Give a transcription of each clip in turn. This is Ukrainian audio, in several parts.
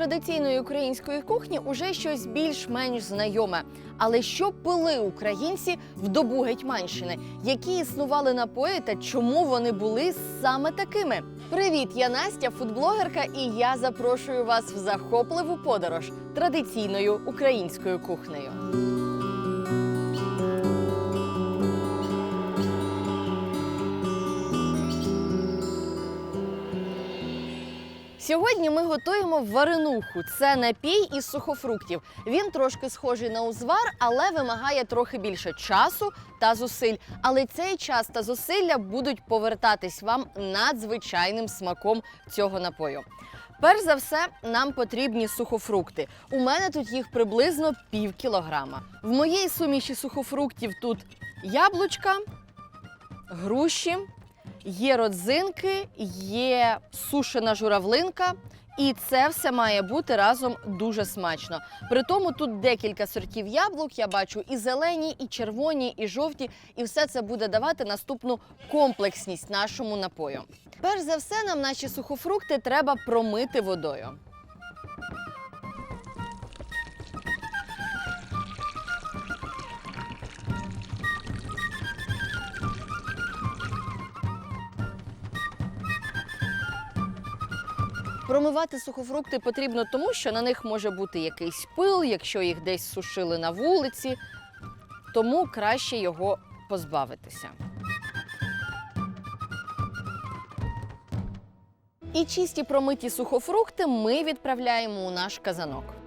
традиційної української кухні уже щось більш-менш знайоме. Але що пили українці в добу Гетьманщини? Які існували напої та чому вони були саме такими? Привіт, я Настя, фудблогерка, і я запрошую вас в захопливу подорож традиційною українською кухнею. Сьогодні ми готуємо варенуху. Це напій із сухофруктів. Він трошки схожий на узвар, але вимагає трохи більше часу та зусиль. Але цей час та зусилля будуть повертатись вам надзвичайним смаком цього напою. Перш за все, нам потрібні сухофрукти. У мене тут їх приблизно пів кілограма. В моїй суміші сухофруктів тут яблучка, груші, є родзинки, є сушена журавлинка. І це все має бути разом дуже смачно. При тому тут декілька сортів яблук. Я бачу і зелені, і червоні, і жовті, і все це буде давати наступну комплексність нашому напою. Перш за все, нам наші сухофрукти треба промити водою. Промивати сухофрукти потрібно тому, що на них може бути якийсь пил, якщо їх десь сушили на вулиці, тому краще його позбавитися. І чисті промиті сухофрукти ми відправляємо у наш казанок.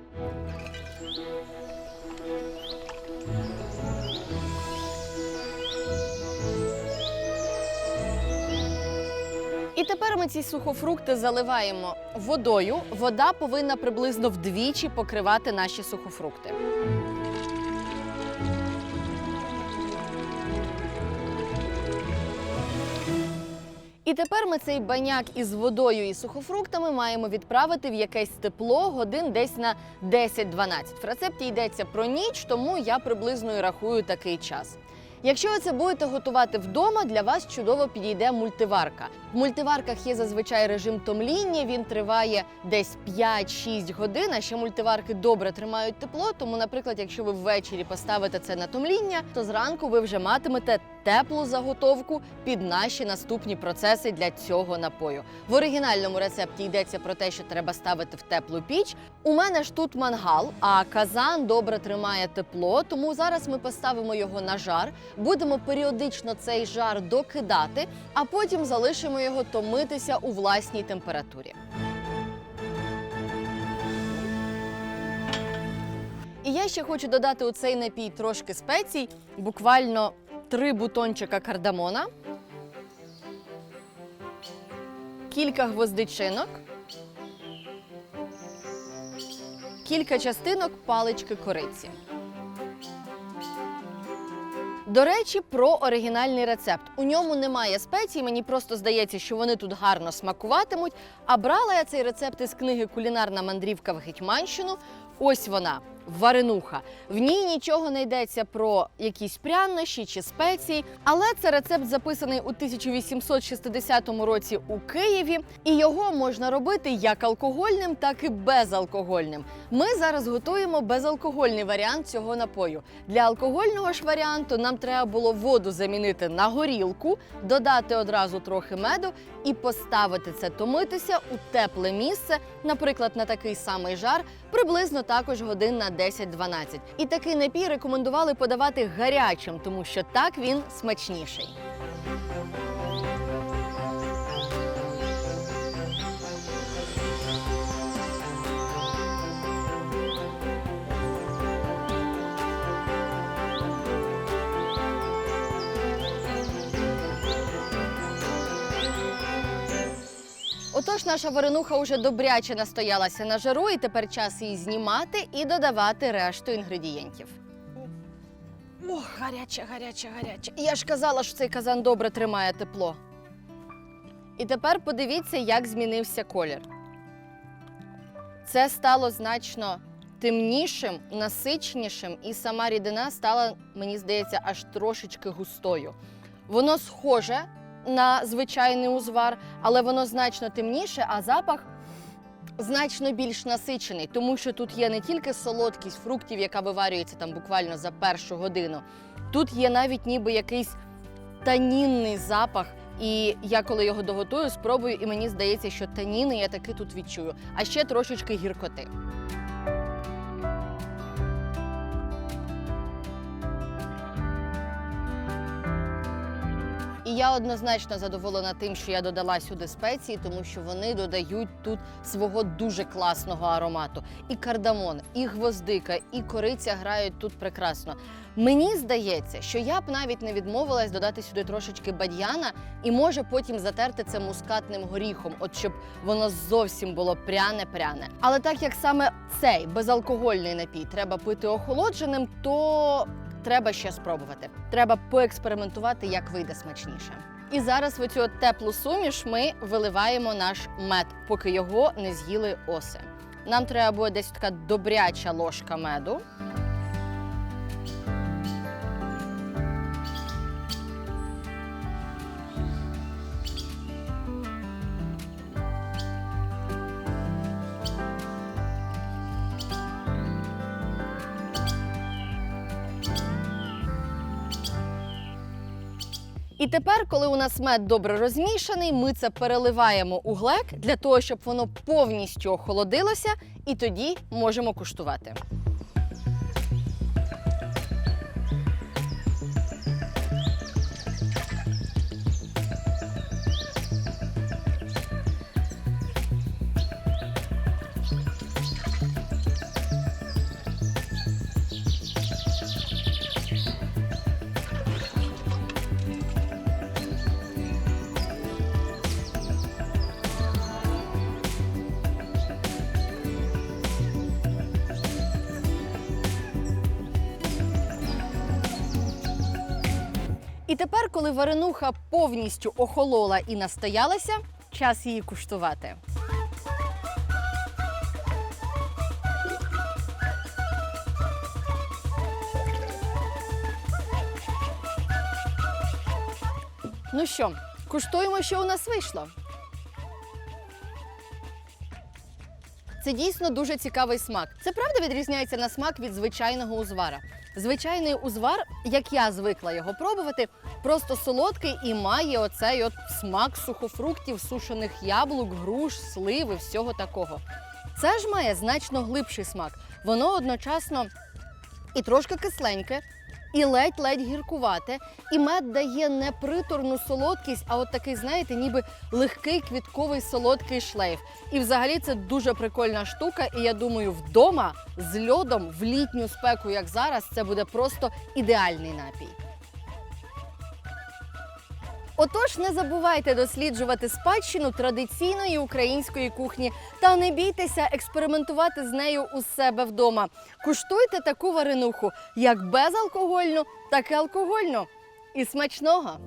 І тепер ми ці сухофрукти заливаємо водою. Вода повинна приблизно вдвічі покривати наші сухофрукти. І тепер ми цей баняк із водою і сухофруктами маємо відправити в якесь тепло годин десь на 10-12. В рецепті йдеться про ніч, тому я приблизно і рахую такий час. Якщо ви це будете готувати вдома, для вас чудово підійде мультиварка. В мультиварках є зазвичай режим томління, він триває десь 5-6 годин. А ще мультиварки добре тримають тепло. Тому, наприклад, якщо ви ввечері поставите це на томління, то зранку ви вже матимете теплу заготовку під наші наступні процеси для цього напою. В оригінальному рецепті йдеться про те, що треба ставити в теплу піч. У мене ж тут мангал, а казан добре тримає тепло, тому зараз ми поставимо його на жар. Будемо періодично цей жар докидати, а потім залишимо його томитися у власній температурі. І я ще хочу додати у цей напій трошки спецій, буквально три бутончика кардамона, кілька гвоздичинок, кілька частинок палички кориці. До речі, про оригінальний рецепт. У ньому немає спецій, мені просто здається, що вони тут гарно смакуватимуть. А брала я цей рецепт із книги Кулінарна мандрівка в Гетьманщину. Ось вона. Варенуха. В ній нічого не йдеться про якісь прянощі чи спеції, але це рецепт записаний у 1860 році у Києві, і його можна робити як алкогольним, так і безалкогольним. Ми зараз готуємо безалкогольний варіант цього напою. Для алкогольного ж варіанту нам треба було воду замінити на горілку, додати одразу трохи меду і поставити це томитися у тепле місце, наприклад, на такий самий жар, приблизно також годин на 10-12. І такий напій рекомендували подавати гарячим, тому що так він смачніший. Отож, наша варенуха уже добряче настоялася на жару, і тепер час її знімати і додавати решту інгредієнтів. Ох, гаряче, гаряче, гаряче. Я ж казала, що цей казан добре тримає тепло. І тепер подивіться, як змінився колір. Це стало значно темнішим, насиченішим, і сама рідина стала, мені здається, аж трошечки густою. Воно схоже на звичайний узвар, але воно значно темніше, а запах значно більш насичений, тому що тут є не тільки солодкість фруктів, яка виварюється там буквально за першу годину. Тут є навіть ніби якийсь танінний запах. І я коли його доготую, спробую, і мені здається, що таніни я таки тут відчую, а ще трошечки гіркоти. І я однозначно задоволена тим, що я додала сюди спеції, тому що вони додають тут свого дуже класного аромату. І кардамон, і гвоздика, і кориця грають тут прекрасно. Мені здається, що я б навіть не відмовилась додати сюди трошечки бадьяна і може потім затерти це мускатним горіхом, от щоб воно зовсім було пряне-пряне. Але так як саме цей безалкогольний напій треба пити охолодженим, то треба ще спробувати. Треба поекспериментувати, як вийде смачніше. І зараз в оцю теплу суміш ми виливаємо наш мед, поки його не з'їли оси. Нам треба буде десь така добряча ложка меду. І тепер, коли у нас мед добре розмішаний, ми це переливаємо у глек для того, щоб воно повністю охолодилося, і тоді можемо куштувати. І тепер, коли варенуха повністю охолола і настоялася, час її куштувати. Ну що, куштуємо, що у нас вийшло. Це дійсно дуже цікавий смак. Це правда відрізняється на смак від звичайного узвара. Звичайний узвар, як я звикла його пробувати, просто солодкий і має оцей от смак сухофруктів, сушених яблук, груш, сливи, всього такого. Це ж має значно глибший смак. Воно одночасно і трошки кисленьке, і ледь-ледь гіркувате, і мед дає не приторну солодкість, а от такий, знаєте, ніби легкий квітковий солодкий шлейф. І взагалі це дуже прикольна штука. І я думаю, вдома з льодом в літню спеку, як зараз, це буде просто ідеальний напій. Отож, не забувайте досліджувати спадщину традиційної української кухні та не бійтеся експериментувати з нею у себе вдома. Куштуйте таку варенуху як безалкогольну, так і алкогольну. І смачного!